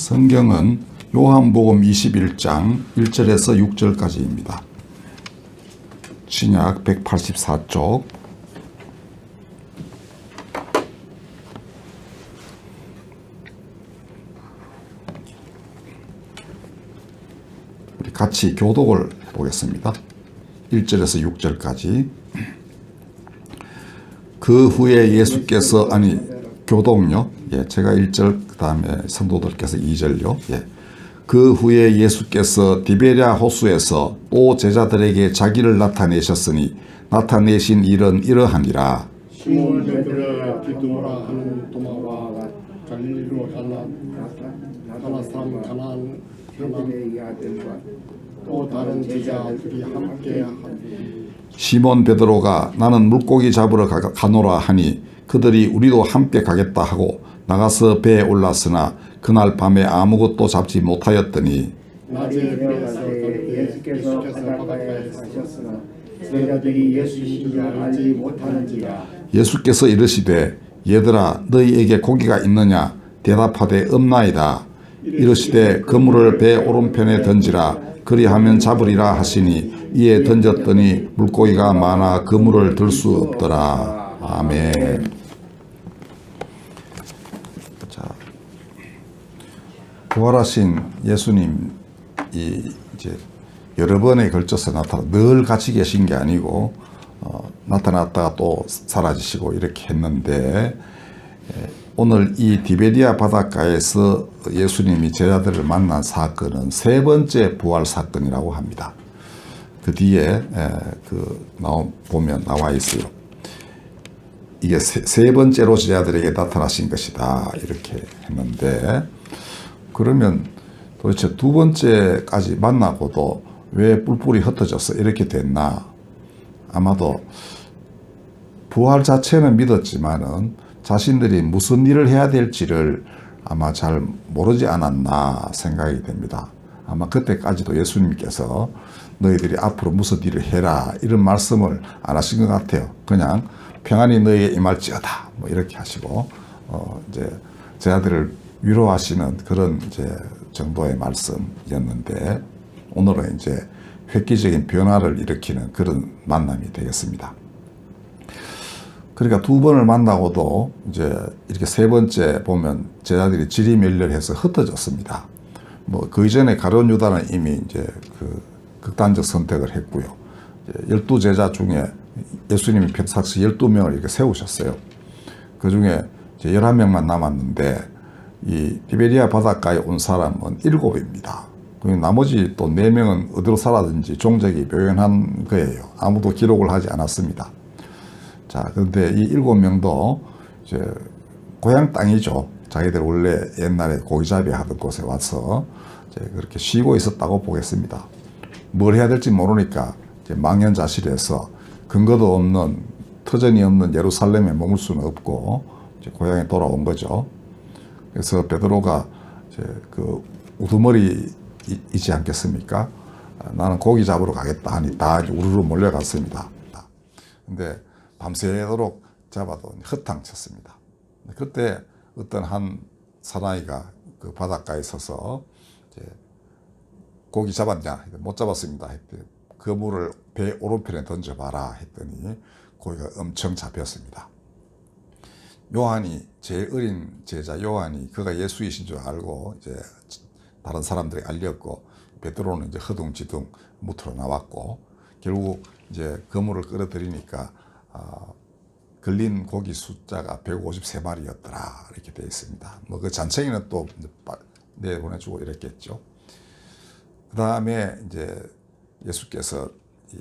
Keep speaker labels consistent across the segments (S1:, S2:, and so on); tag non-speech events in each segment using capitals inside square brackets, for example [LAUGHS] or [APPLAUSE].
S1: 성경은 요한복음 21장 1절에서 6절까지입니다. 신약 184쪽 우리 같이 교독을 해보겠습니다. 1절에서 6절까지 그 후에 예수께서 아니 교독요. 예, 제가 1절 그다음에 성도들께서 2절요. 예. 그 후에 예수께서 디베랴 호수에서 또 제자들에게 자기를 나타내셨으니 나타내신 일은 이러하니라.
S2: 시몬 베드로가 기도라 하는 도마와 갈릴리로 가나 사람 가나안
S3: 베드로의 아들과
S2: 또 다른 제자들이 함께
S1: 시몬 베드로가 나는 물고기 잡으러 가, 가노라 하니 그들이 우리도 함께 가겠다 하고 나가서 배에 올랐으나 그날 밤에 아무것도 잡지 못하였더니
S2: 낮에
S3: 내려가서 예수께서 바닷가에 가셨으나 제자들이 예수이신 줄 알지 못하는지라.
S1: 예수께서 이르시되 얘들아 너희에게 고기가 있느냐? 대답하되 없나이다. 이르시되 그물을 배 오른편에 던지라. 그리하면 잡으리라 하시니 이에 던졌더니 물고기가 많아 그물을 들 수 없더라. 아멘 자 부활하신 예수님 이 이제 여러 번에 걸쳐서 나타나 늘 같이 계신 게 아니고 어, 나타났다가 또 사라지시고 이렇게 했는데 에, 오늘 이 디베리아 바닷가에서 예수님이 제자들을 만난 사건은 세 번째 부활 사건이라고 합니다. 그 뒤에 에, 그 나오 보면 나와 있어요. 이게 세, 세 번째로 제자들에게 나타나신 것이다 이렇게 했는데 그러면 도대체 두 번째까지 만나고도 왜 뿔뿔이 흩어져서 이렇게 됐나? 아마도 부활 자체는 믿었지만은 자신들이 무슨 일을 해야 될지를 아마 잘 모르지 않았나 생각이 됩니다. 아마 그때까지도 예수님께서 너희들이 앞으로 무슨 일을 해라 이런 말씀을 안 하신 것 같아요. 그냥 평안이 너희에 임할지어다 뭐 이렇게 하시고 어 이제 제자들을 위로하시는 그런 이제 정도의 말씀이었는데 오늘은 이제 획기적인 변화를 일으키는 그런 만남이 되겠습니다. 그러니까 두 번을 만나고도 이제 이렇게 세 번째 보면 제자들이 지리멸렬해서 흩어졌습니다. 뭐 그 이전에 가룟 유다는 이미 이제 그 극단적 선택을 했고요. 열두 제자 중에 예수님이 평상시 열두 명을 이렇게 세우셨어요. 그 중에 이제 열한 명만 남았는데 이 리베리아 바닷가에 온 사람은 일곱입니다. 그 나머지 또 네 명은 어디로 살았든지 종적이 묘연한 거예요. 아무도 기록을 하지 않았습니다. 자, 그런데 이 일곱 명도 이제 고향 땅이죠. 자기들 원래 옛날에 고기잡이 하던 곳에 와서 이제 그렇게 쉬고 있었다고 보겠습니다. 뭘 해야 될지 모르니까 이제 망연자실해서 근거도 없는 터전이 없는 예루살렘에 머물 수는 없고 이제 고향에 돌아온 거죠. 그래서 베드로가 이제 그 우두머리 있지 않겠습니까? 아, 나는 고기 잡으러 가겠다 하니 다 우르르 몰려갔습니다. 근데 밤새도록 잡아도 헛탕쳤습니다. 그때 어떤 한 사나이가 그 바닷가에 서서 고기 잡았냐? 못 잡았습니다. 했더니 그 물을 배 오른편에 던져봐라 했더니 고기가 엄청 잡혔습니다. 요한이 제일 어린 제자 요한이 그가 예수이신 줄 알고 이제 다른 사람들이 알렸고 베드로는 이제 허둥지둥 무트로 나왔고 결국 이제 그물을 끌어들이니까 어, 걸린 고기 숫자가 153마리였더라 이렇게 되어 있습니다. 뭐 그 잔챙이는 또 내보내주고 이랬겠죠. 그 다음에 이제 예수께서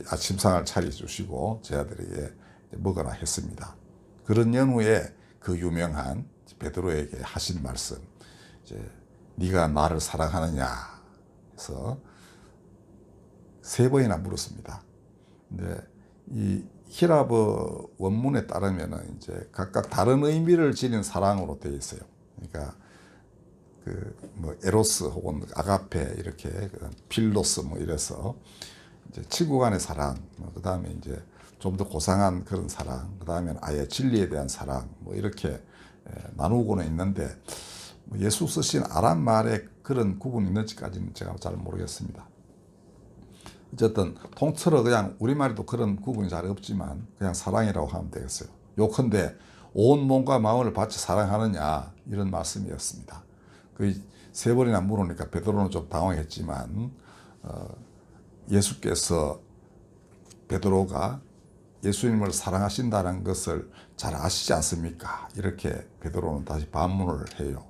S1: 아침상을 차려주시고 제자들에게 먹으라 했습니다. 그런 연후에 그 유명한 베드로에게 하신 말씀, 이제 네가 나를 사랑하느냐 해서 세 번이나 물었습니다. 근데 이 히라브 원문에 따르면은 이제 각각 다른 의미를 지닌 사랑으로 되어 있어요. 그러니까 그 뭐 에로스 혹은 아가페 이렇게 필로스 뭐 이래서 이제 친구 간의 사랑, 뭐 그다음에 이제 좀 더 고상한 그런 사랑, 그 다음에 아예 진리에 대한 사랑 뭐 이렇게 나누고는 있는데 뭐 예수 쓰신 아람 말에 그런 구분이 있는지까지는 제가 잘 모르겠습니다. 어쨌든 통틀어 그냥 우리말에도 그런 구분이 잘 없지만 그냥 사랑이라고 하면 되겠어요. 요컨대 온 몸과 마음을 바쳐 사랑하느냐 이런 말씀이었습니다. 그 세 번이나 물으니까 베드로는 좀 당황했지만 어, 예수께서 베드로가 예수님을 사랑하신다는 것을 잘 아시지 않습니까? 이렇게 베드로는 다시 반문을 해요.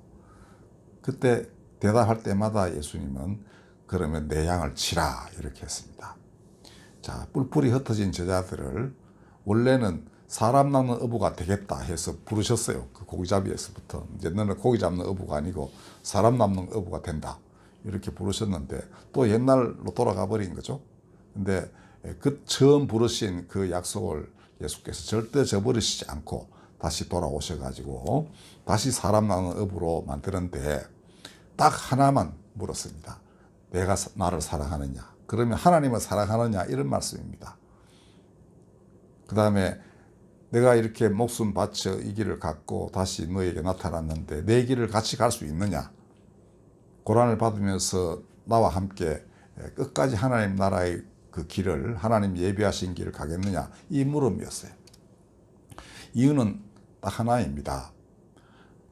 S1: 그때 대답할 때마다 예수님은 그러면 내 양을 치라 이렇게 했습니다. 자, 뿔뿔이 흩어진 제자들을 원래는 사람 낳는 어부가 되겠다 해서 부르셨어요. 그 고기잡이에서부터. 이제 너는 고기 잡는 어부가 아니고 사람 낳는 어부가 된다. 이렇게 부르셨는데 또 옛날로 돌아가 버린 거죠. 근데 그 처음 부르신 그 약속을 예수께서 절대 저버리시지 않고 다시 돌아오셔가지고 다시 사람 낳는 어부로 만드는데 딱 하나만 물었습니다. 내가 사- 나를 사랑하느냐? 그러면 하나님을 사랑하느냐? 이런 말씀입니다. 그 다음에 내가 이렇게 목숨 바쳐 이 길을 갖고 다시 너에게 나타났는데 내 길을 같이 갈 수 있느냐? 고난을 받으면서 나와 함께 끝까지 하나님 나라의 그 길을 하나님 예비하신 길을 가겠느냐? 이 물음이었어요. 이유는 딱 하나입니다.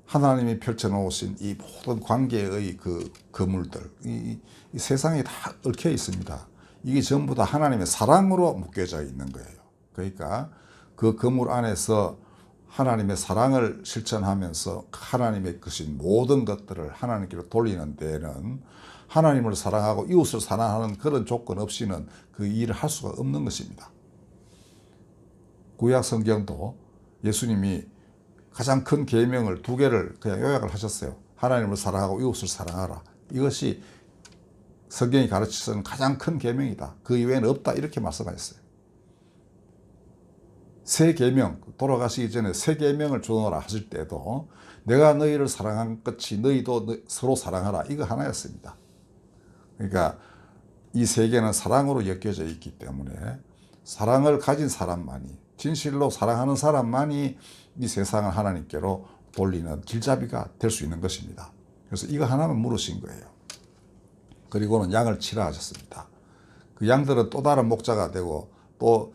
S1: 하나님이 펼쳐놓으신 이 모든 관계의 그 그물들, 이, 이 세상에 다 얽혀 있습니다. 이게 전부 다 하나님의 사랑으로 묶여져 있는 거예요. 그러니까 그 그물 안에서 하나님의 사랑을 실천하면서 하나님의 크신 모든 것들을 하나님께로 돌리는 데는 하나님을 사랑하고 이웃을 사랑하는 그런 조건 없이는 그 일을 할 수가 없는 것입니다. 구약 성경도 예수님이 가장 큰 계명을 두 개를 그냥 요약을 하셨어요. 하나님을 사랑하고 이웃을 사랑하라. 이것이 성경이 가르치는 가장 큰 계명이다. 그 이외에는 없다. 이렇게 말씀하셨어요. 새 계명 돌아가시기 전에 새 계명을 주노라 하실 때도 내가 너희를 사랑한 것이 너희도 너- 서로 사랑하라. 이거 하나였습니다. 그러니까 이 세계는 사랑으로 엮여져 있기 때문에 사랑을 가진 사람만이 진실로 사랑하는 사람만이 이 세상을 하나님께로 돌리는 길잡이가 될 수 있는 것입니다. 그래서 이거 하나만 물으신 거예요. 그리고는 양을 치라 하셨습니다. 그 양들은 또 다른 목자가 되고 또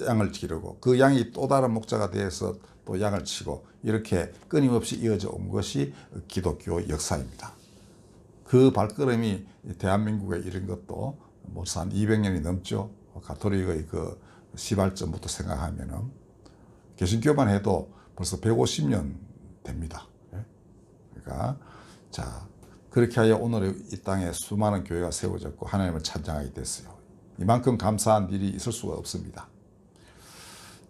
S1: 양을 기르고 그 양이 또 다른 목자가 돼서 또 양을 치고 이렇게 끊임없이 이어져 온 것이 기독교 역사입니다. 그 발걸음이 대한민국에 이른 것도 벌써 한 200년이 넘죠. 가톨릭의 그 시발점부터 생각하면은 개신교만 해도 벌써 150년 됩니다. 예? 그러니까 자 그렇게 하여 오늘 이 땅에 수많은 교회가 세워졌고 하나님을 찬양하게 됐어요. 이만큼 감사한 일이 있을 수가 없습니다.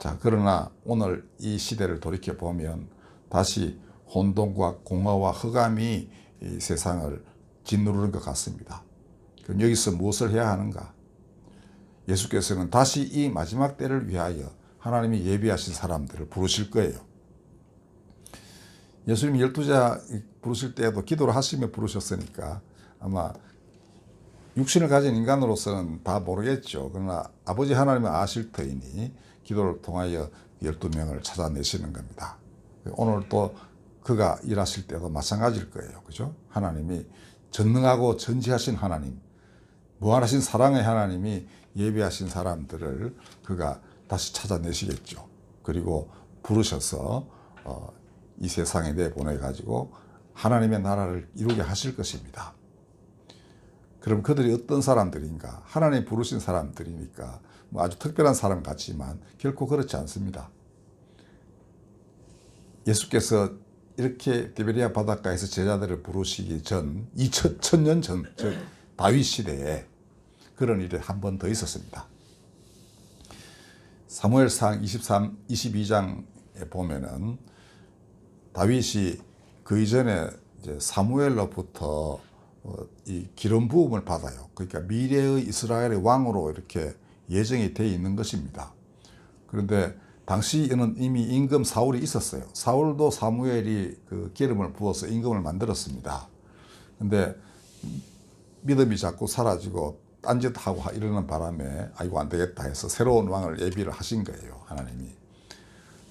S1: 자 그러나 오늘 이 시대를 돌이켜 보면 다시 혼돈과 공허와 흑암이 이 세상을 짓누르는 것 같습니다. 그럼 여기서 무엇을 해야 하는가? 예수께서는 다시 이 마지막 때를 위하여 하나님이 예비하신 사람들을 부르실 거예요. 예수님이 열두자 부르실 때에도 기도를 하시며 부르셨으니까 아마 육신을 가진 인간으로서는 다 모르겠죠. 그러나 아버지 하나님은 아실 터이니 기도를 통하여 열두 명을 찾아내시는 겁니다. 오늘 또 그가 일하실 때도 마찬가지일 거예요. 그죠? 하나님이 전능하고 전지하신 하나님, 무한하신 사랑의 하나님이 예비하신 사람들을 그가 다시 찾아내시겠죠. 그리고 부르셔서 어, 이 세상에 내보내 가지고 하나님의 나라를 이루게 하실 것입니다. 그럼 그들이 어떤 사람들인가? 하나님 부르신 사람들이니까 뭐 아주 특별한 사람 같지만 결코 그렇지 않습니다. 예수께서 이렇게 디베리아 바닷가에서 제자들을 부르시기 전 2000년 전, 즉 다윗 시대에 그런 일이 한 번 더 있었습니다. 사무엘상 23, 22장에 보면은 다윗이 그 이전에 사무엘로부터 어, 이 기름 부음을 받아요. 그러니까 미래의 이스라엘의 왕으로 이렇게 예정이 돼 있는 것입니다. 그런데 당시에는 이미 임금 사울이 있었어요. 사울도 사무엘이 그 기름을 부어서 임금을 만들었습니다. 근데 믿음이 자꾸 사라지고 딴짓하고 이러는 바람에 아이고 안 되겠다 해서 새로운 왕을 예비를 하신 거예요. 하나님이.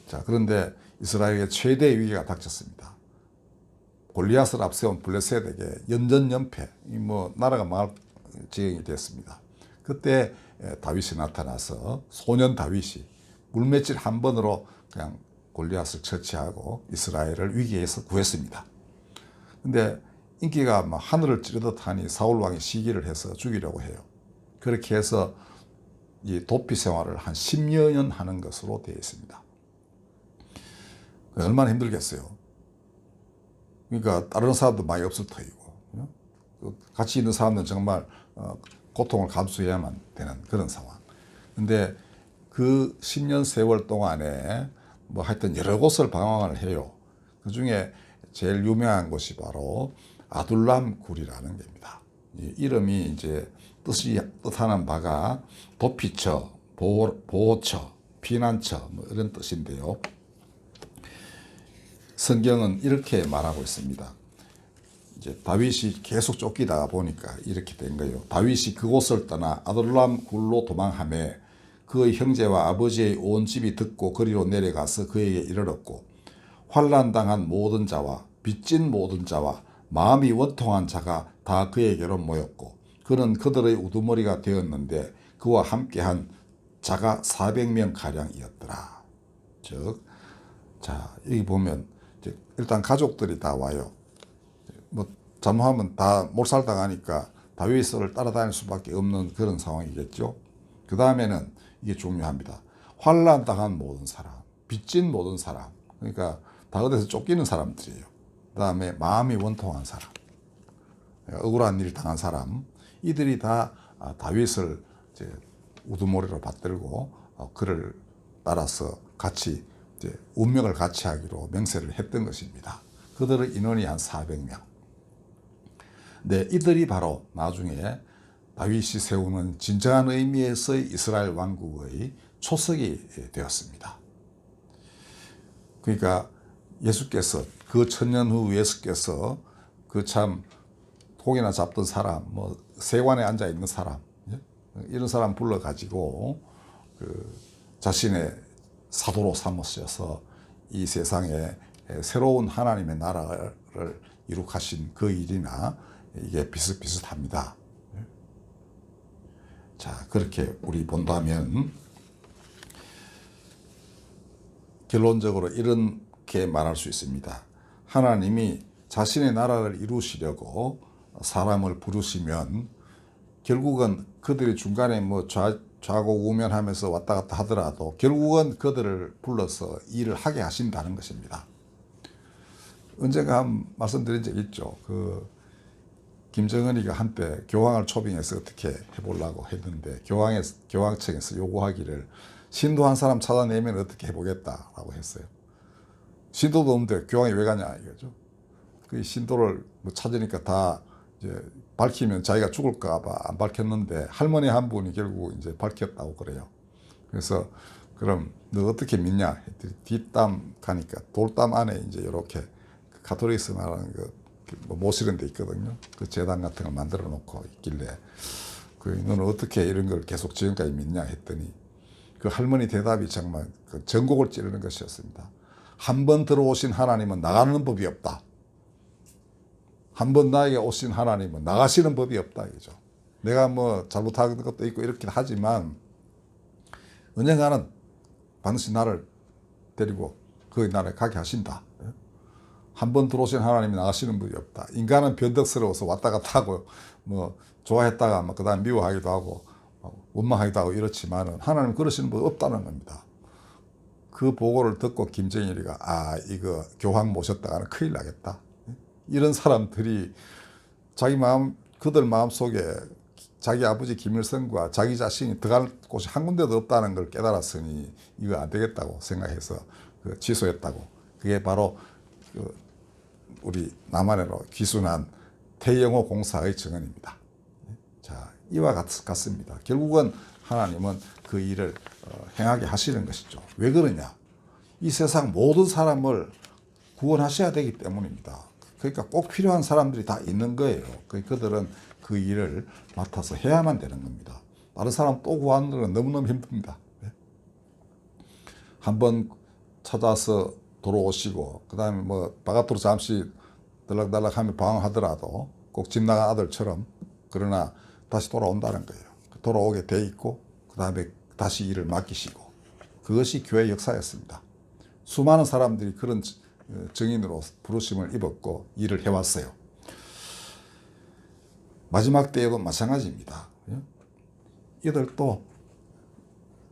S1: 자, 그런데 이스라엘의 최대 위기가 닥쳤습니다. 골리앗을 앞세운 블레셋에게 연전연패, 이뭐 나라가 망할 지경이 됐습니다. 그때 에, 다윗이 나타나서 소년 다윗이 물맷질 한 번으로 그냥 골리앗을 처치하고 이스라엘을 위기에서 구했습니다. 근데 인기가 막 하늘을 찌르듯 하니 사울 왕이 시기를 해서 죽이려고 해요. 그렇게 해서 이 도피 생활을 한 10여 년 하는 것으로 되어 있습니다. 얼마나 힘들겠어요. 그러니까 다른 사람도 많이 없을 터이고 어? 그 같이 있는 사람들은 정말 어, 고통을 감수해야만 되는 그런 상황. 근데 그 10년 세월 동안에 뭐 하여튼 여러 곳을 방황을 해요. 그 중에 제일 유명한 곳이 바로 아둘람 굴이라는. 이 이름이 이제 뜻이 뜻하는 바가 도피처, 보호, 보호 처, 피난처 뭐 이런 뜻인데요. 성경은 이렇게 말하고 있습니다. 이제 다윗이 계속 쫓기다가 보니까 이렇게 된 거예요. 다윗이 그곳을 떠나 아둘람 굴로 도망하며 그의 형제와 아버지의 온 집이 듣고 거리로 내려가서 그에게 이르렀고 환난 당한 모든 자와 빚진 모든 자와 마음이 원통한 자가 다 그에게로 모였고 그는 그들의 우두머리가 되었는데 그와 함께한 자가 400명 가량이었더라. 즉, 자 여기 보면 일단 가족들이 다 와요. 뭐 잘못하면 다 몰살당하니까 다윗을 따라다닐 수밖에 없는 그런 상황이겠죠. 그 다음에는 이게 중요합니다. 환란 당한 모든 사람, 빚진 모든 사람, 그러니까 다 어디서 쫓기는 사람들이에요. 그 다음에 마음이 원통한 사람, 억울한 일 당한 사람, 이들이 다 아, 다윗을 이제 우두머리로 받들고 어, 그를 따라서 같이 운명을 같이 하기로 맹세를 했던 것입니다. 그들의 인원이 한 400명. 네, 이들이 바로 나중에 다윗이 세우는 진정한 의미에서의 이스라엘 왕국의 초석이 되었습니다. 그러니까 예수께서 그 천년 후 예수께서 그 참 고기나 잡던 사람, 뭐 세관에 앉아 있는 사람 예? 이런 사람 불러 가지고 그 자신의 사도로 삼으셔서 이 세상에 새로운 하나님의 나라를 이룩하신 그 일이나 이게 비슷비슷합니다. 자, 그렇게 우리 본다면 결론적으로 이렇게 말할 수 있습니다. 하나님이 자신의 나라를 이루시려고 사람을 부르시면 결국은 그들이 중간에 뭐 좌, 좌고 우면하면서 왔다 갔다 하더라도 결국은 그들을 불러서 일을 하게 하신다는 것입니다. 언젠가 한 말씀드린 적 있죠. 그 김정은이가 한때 교황을 초빙해서 어떻게 해보려고 했는데 교황에 교황청에서 요구하기를 신도 한 사람 찾아내면 어떻게 해보겠다라고 했어요. 신도도 없는데 교황이 왜 가냐 이거죠. 그 신도를 뭐 찾으니까 다 이제 밝히면 자기가 죽을까봐 안 밝혔는데 할머니 한 분이 결국 이제 밝혔다고 그래요. 그래서 그럼 너 어떻게 믿냐 뒷담 가니까 돌담 안에 이제 이렇게 카톨릭스 말하는 그 뭐 모시는 데 있거든요. 그 재단 같은 걸 만들어 놓고 있길래 그 너는 어떻게 이런 걸 계속 지금까지 믿냐 했더니 그 할머니 대답이 정말 그 전곡을 찌르는 것이었습니다. 한 번 들어오신 하나님은 나가는 법이 없다. 한 번 나에게 오신 하나님은 나가시는 법이 없다 이죠. 내가 뭐 잘못하는 것도 있고 이렇긴 하지만 언젠가는 반드시 나를 데리고 그 나라에 가게 하신다. 한 번 들어오신 하나님이 나가시는 분이 없다. 인간은 변덕스러워서 왔다 갔다 하고 뭐 좋아했다가 뭐 그다음 미워하기도 하고 어, 원망하기도 하고 이렇지만은 하나님 그러시는 분 없다는 겁니다. 그 보고를 듣고 김정일이가 아 이거 교황 모셨다가는 큰일 나겠다. 이런 사람들이 자기 마음 그들 마음 속에 자기 아버지 김일성과 자기 자신이 들어갈 곳이 한 군데도 없다는 걸 깨달았으니 이거 안 되겠다고 생각해서 그 취소했다고. 그게 바로 그 우리 남한으로 귀순한 태영호 공사의 증언입니다. 자, 이와 같, 같습니다. 결국은 하나님은 그 일을 어, 행하게 하시는 것이죠. 왜 그러냐? 이 세상 모든 사람을 구원하셔야 되기 때문입니다. 그러니까 꼭 필요한 사람들이 다 있는 거예요. 그 그들은 그 일을 맡아서 해야만 되는 겁니다. 다른 사람 또 구하는 건 너무너무 힘듭니다. 네? 한번 찾아서 돌아오시고, 그 다음에 뭐, 바깥으로 잠시 들락달락하며 방황하더라도 꼭 집 나간 아들처럼 그러나 다시 돌아온다는 거예요. 돌아오게 돼 있고 그 다음에 다시 일을 맡기시고 그것이 교회 역사였습니다. 수많은 사람들이 그런 어, 증인으로 부르심을 입었고 일을 해왔어요. 마지막 때에도 마찬가지입니다. 예? 이들도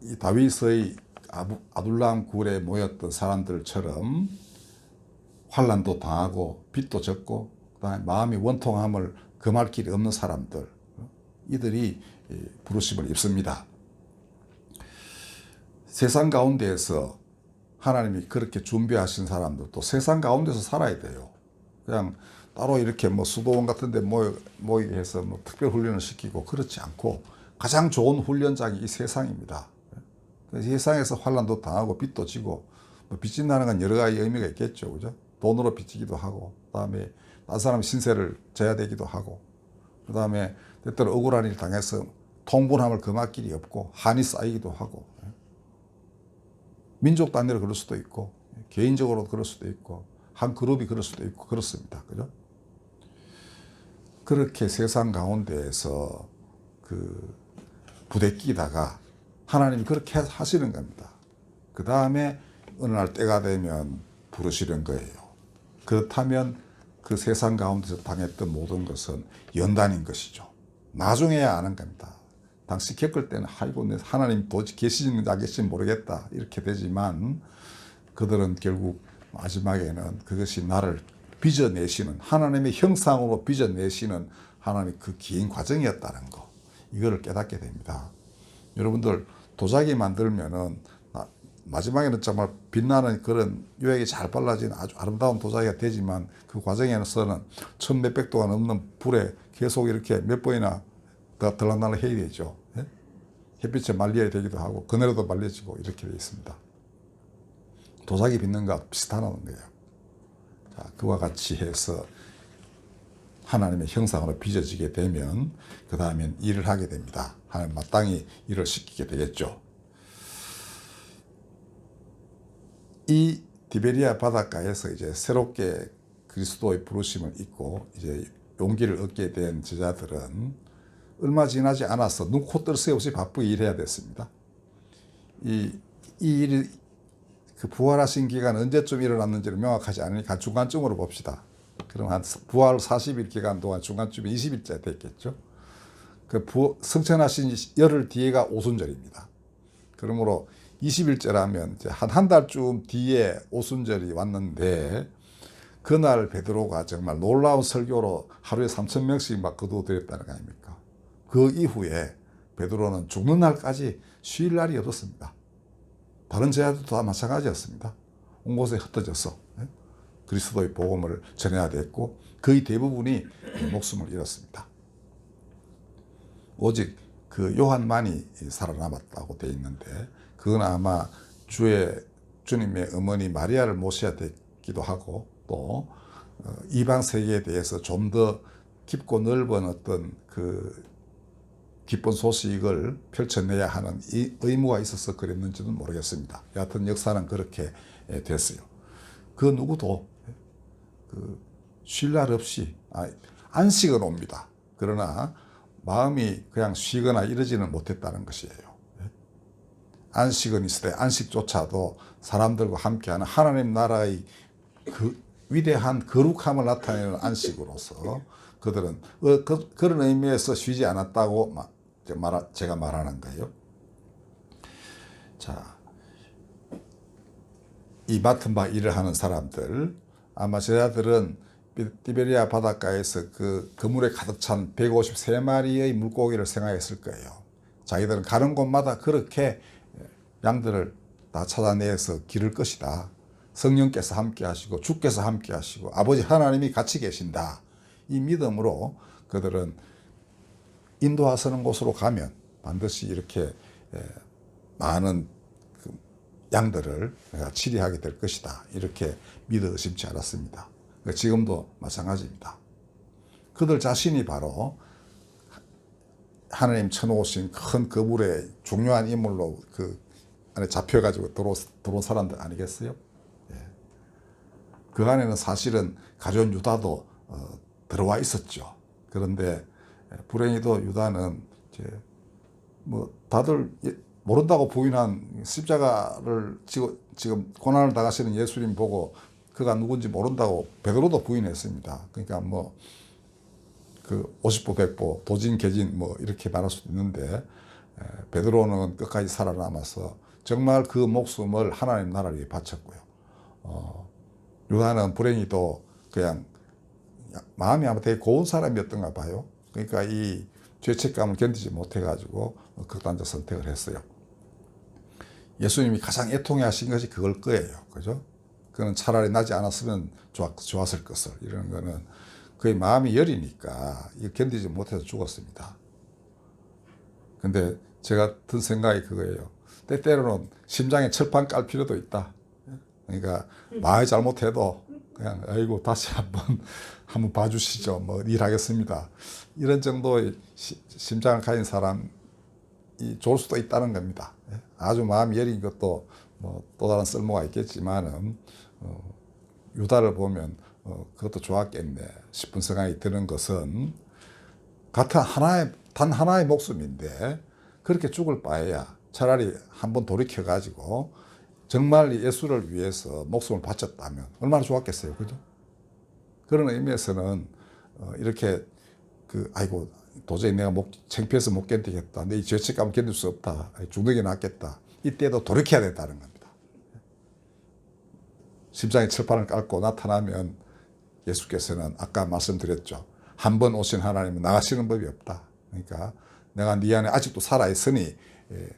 S1: 이 다윗의 아둘람 굴에 모였던 사람들처럼 환란도 당하고 빚도 졌고 그다음에 마음이 원통함을 금할 길이 없는 사람들 어? 이들이 이 부르심을 입습니다. 세상 가운데에서 하나님이 그렇게 준비하신 사람들도 세상 가운데서 살아야 돼요. 그냥 따로 이렇게 뭐 수도원 같은 데 모여, 모이게 해서 뭐 특별 훈련을 시키고 그렇지 않고 가장 좋은 훈련장이 이 세상입니다. 그 세상에서 환란도 당하고 빚도 지고 뭐 빚진다는 건 여러 가지 의미가 있겠죠. 그죠? 돈으로 빚지기도 하고 그다음에 다른 사람 신세를 져야 되기도 하고 그다음에 때때로 억울한 일 당해서 통분함을 금할 길이 없고 한이 쌓이기도 하고 민족 단위로 그럴 수도 있고 개인적으로 그럴 수도 있고 한 그룹이 그럴 수도 있고 그렇습니다. 그죠? 그렇게 세상 가운데에서 그 부대끼다가 하나님이 그렇게 하시는 겁니다. 그 다음에 어느 날 때가 되면 부르시는 거예요. 그렇다면 그 세상 가운데서 당했던 모든 것은 연단인 것이죠. 나중에야 아는 겁니다. 당시 겪을 때는 아이고 내 하나님 도저히 계시는지 안 계시는지 모르겠다 이렇게 되지만 그들은 결국 마지막에는 그것이 나를 빚어내시는 하나님의 형상으로 빚어내시는 하나님 그긴 과정이었다는 거 이거를 깨닫게 됩니다. 여러분들 도자기 만들면은 나- 마지막에는 정말 빛나는 그런 유액이 잘 발라진 아주 아름다운 도자기가 되지만 그 과정에서는 천 몇백 도가 넘는 불에 계속 이렇게 몇 번이나 더 들락날락 해야 되죠. 예? 햇빛에 말려야 되기도 하고 그늘에도 말려지고 이렇게 되어 있습니다. 도자기 빚는 거 비슷하다는 거예요. 자, 그와 같이 해서 하나님의 형상으로 빚어지게 되면 그 다음엔 일을 하게 됩니다. 마땅히 일을 시키게 되겠죠. 이 디베리아 바닷가에서 이제 새롭게 그리스도의 부르심을 잊고 이제 용기를 얻게 된 제자들은 얼마 지나지 않아서 눈코 뜰 새 없이 바쁘게 일해야 됐습니다. 이, 이 일이 그 부활하신 기간 언제쯤 일어났는지를 명확하지 않으니까 중간쯤으로 봅시다. 그럼 한 부활 40일 기간 동안 중간쯤에 20일째 됐겠죠. 그 부, 성천하신 열흘 뒤에가 오순절입니다. 그러므로 20일째라면 이제 한한 달쯤 뒤에 오순절이 왔는데 그날 베드로가 정말 놀라운 설교로 하루에 3천 명씩 막 거두어드렸다는 거 아닙니까? 그 이후에 베드로는 죽는 날까지 쉴 날이 없었습니다. 다른 제자들도 다 마찬가지였습니다. 온 곳에 흩어져서 예? 그리스도의 복음을 전해야 됐고 거의 대부분이 목숨을 잃었습니다. 오직 그 요한만이 살아남았다고 되어 있는데 그건 아마 주의 주님의 어머니 마리아를 모셔야 되기도 하고 또 어, 이방 세계에 대해서 좀 더 깊고 넓은 어떤 그 기쁜 소식을 펼쳐내야 하는 이 의무가 있어서 그랬는지는 모르겠습니다. 여하튼 역사는 그렇게 예, 됐어요. 그 누구도 그 쉴 날 없이 아, 안식은 옵니다. 그러나 마음이 그냥 쉬거나 이러지는 못했다는 것이에요. 예? 안식은 있을 때 안식조차도 사람들과 함께하는 하나님 나라의 그 위대한 거룩함을 나타내는 안식으로서 그들은 어, 그, 그런 의미에서 쉬지 않았다고 제가 말하는 거예요. 자, 이 맡은 바 일을 하는 사람들 아마 제자들은 비- 티베리아 바닷가에서 그 그물에 가득 찬 153마리의 물고기를 생각했을 거예요. 자기들은 가는 곳마다 그렇게 양들을 다 찾아내서 기를 것이다. 성령께서 함께 하시고 주께서 함께 하시고 아버지 하나님이 같이 계신다. 이 믿음으로 그들은 인도하시는 곳으로 가면 반드시 이렇게 에, 많은 그 양들을 치리하게 될 것이다. 이렇게 믿어 의심치 않았습니다. 그러니까 지금도 마찬가지입니다. 그들 자신이 바로 하나님 쳐놓으신 큰 거물의 중요한 인물로 그 안에 잡혀가지고 들어, 들어온 사람들 아니겠어요? 예. 그 안에는 사실은 가룟 유다도 어, 들어와 있었죠. 그런데 불행히도 유다는 이제 뭐 다들 예- 모른다고 부인한 십자가를 지금 고난을 당하시는 예수님 보고 그가 누군지 모른다고 베드로도 부인했습니다. 그러니까 뭐 그 50보 100보 도진 개진 뭐 이렇게 말할 수도 있는데 에, 베드로는 끝까지 살아남아서 정말 그 목숨을 하나님 나라를 위해 바쳤고요. 어, 유다는 불행히도 그냥 마음이 아마 되게 고운 사람이었던가 봐요. 그러니까 이 죄책감을 견디지 못해가지고 극단적 선택을 했어요. 예수님이 가장 애통해 하신 것이 그걸 거예요. 그죠? 그는 차라리 나지 않았으면 좋았, 좋았을 것을. 이런 거는 그의 마음이 이거 견디지 못해서 죽었습니다. 근데 제가 든 생각이 그거예요. 때때로는 심장에 철판 깔 필요도 있다. 그러니까 마음이 잘못해도 그냥 아이고 다시 한번 [LAUGHS] 한번 봐주시죠. 뭐 일하겠습니다. 이런 정도의 시- 심장을 가진 사람이 좋을 수도 있다는 겁니다. 예. 아주 마음이 여린 것도 뭐 또 다른 쓸모가 있겠지만은 어, 유다를 보면 어, 그것도 좋았겠네 싶은 생각이 드는 것은 같은 하나의 단 하나의 목숨인데 그렇게 죽을 바에야 차라리 한번 돌이켜 가지고 정말 예수를 위해서 목숨을 바쳤다면 얼마나 좋았겠어요, 그죠? 그런 의미에서는 어, 이렇게 그 아이고 도저히 내가 못 창피해서 못 견디겠다, 내이 죄책감 견딜 수 없다, 죽는 게 낫겠다. 이때도 돌이켜야 된다는 겁니다. 심장에 철판을 깔고 나타나면 예수께서는 아까 말씀드렸죠. 한 번 오신 하나님은 나가시는 법이 없다. 그러니까 내가 네 안에 아직도 살아 있으니 예,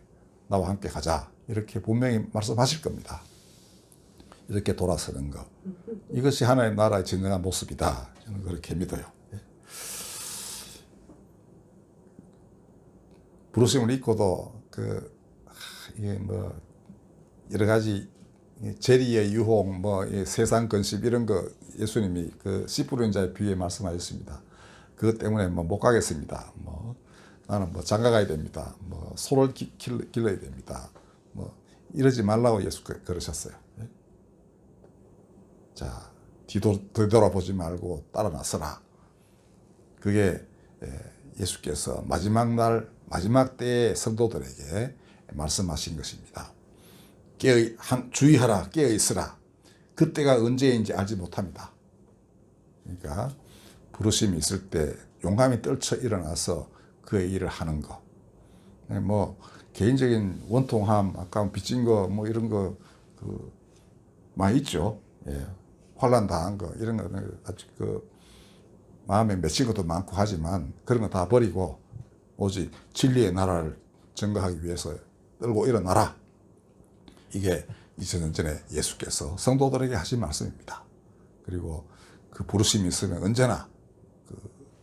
S1: 나와 함께 가자. 이렇게 분명히 말씀하실 겁니다. 이렇게 돌아서는 것. 이것이 하나님 나라의 진정한 모습이다. 저는 그렇게 믿어요. 예. 부르심을 입고도 그 하, 이게 뭐 여러 가지 이 재리의 유혹, 뭐이 세상 건십 이런 거 예수님이 그 씨뿌린 자의 비유에 말씀하셨습니다. 그것 때문에 뭐 못 가겠습니다. 뭐 나는 뭐 장가 가야 됩니다. 뭐 소를 기, 길, 길러야 됩니다. 뭐 이러지 말라고 예수 그- 그러셨어요. 예? 자 뒤도 되돌아보지 말고 따라 나서라. 그게 예, 예수께서 마지막 날 마지막 때의 성도들에게 말씀하신 것입니다. 깨어 한, 주의하라 깨어 있으라. 그때가 언제인지 알지 못합니다. 그러니까 부르심이 있을 때 용감히 떨쳐 일어나서 그의 일을 하는 거. 네, 뭐 개인적인 원통함, 아까 빚진 거 뭐 이런 거 그 많이 있죠. 예. 환란 당한 거 이런 거는 아직 그 마음에 맺힌 것도 많고 하지만 그런 거 다 버리고 오직 진리의 나라를 증거하기 위해서 떨고 일어나라. 이게 2000년 전에 예수께서 성도들에게 하신 말씀입니다. 그리고 그 부르심이 있으면 언제나 그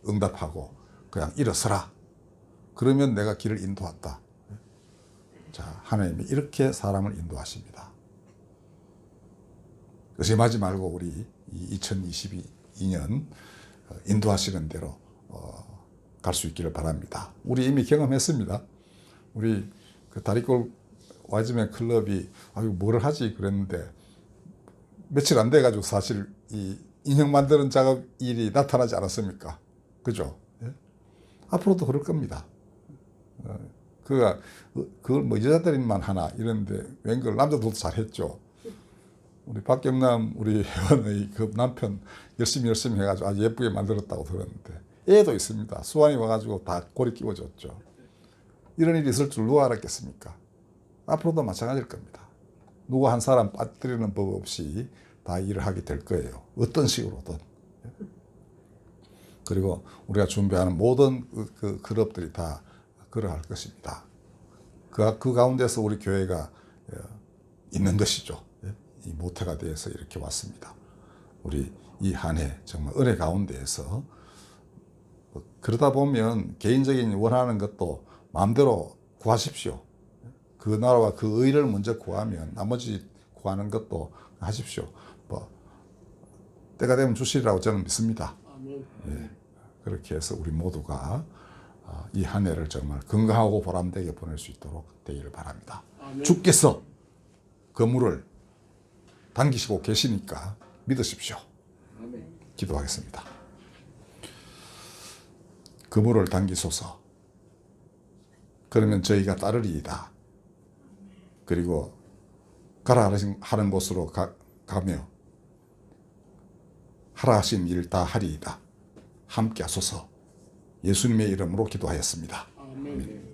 S1: 응답하고 그냥 일어서라. 그러면 내가 길을 인도한다. 자, 하나님이 이렇게 사람을 인도하십니다. 의심하지 말고 우리 2022년 어, 인도하시는 대로 어, 갈수 있기를 바랍니다. 우리 이미 경험했습니다. 우리 그 다리골 와이즈맨 클럽이 아유 뭐를 하지 그랬는데 며칠 안 돼가지고 사실 이 인형 만드는 작업 일이 나타나지 않았습니까? 그죠? 예? 앞으로도 그럴 겁니다. 어, 그가 그걸 뭐 여자들만 하나 이런데 웬걸 남자들도 잘했죠. 우리 박경남 우리 회원의 그 남편 열심히 열심히 해가지고 아주 예쁘게 만들었다고 들었는데 애도 있습니다. 수완이 와가지고 다 고리 끼워줬죠. 이런 일이 있을 줄 누가 알았겠습니까? 앞으로도 마찬가지일 겁니다. 누구 한 사람 빠뜨리는 법 없이 다 일을 하게 될 거예요. 어떤 식으로든. 그리고 우리가 준비하는 모든 그, 그 그룹들이 다 그러할 것입니다. 그, 그 가운데서 우리 교회가 어, 있는 것이죠. 예? 이 모태가 되어서 이렇게 왔습니다. 우리 이 한 해 정말 은혜 가운데에서 뭐 그러다 보면 개인적인 원하는 것도 마음대로 구하십시오. 그 나라와 그 의를 먼저 구하면 나머지 구하는 것도 하십시오. 뭐 때가 되면 주시리라고 저는 믿습니다. 예. 그렇게 해서 우리 모두가 아, 이한 해를 정말 건강하고 보람되게 보낼 수 있도록 되기를 바랍니다. 주께서 건물을 당기시고 계시니까 믿으십시오.
S3: 아멘.
S1: 기도하겠습니다. 그물을 당기소서. 그러면 저희가 따르리이다. 그리고 가라 하는 곳으로 가, 가며 하라 하신 일 다 하리이다. 함께 하소서. 예수님의 이름으로 기도하였습니다.
S2: 아멘.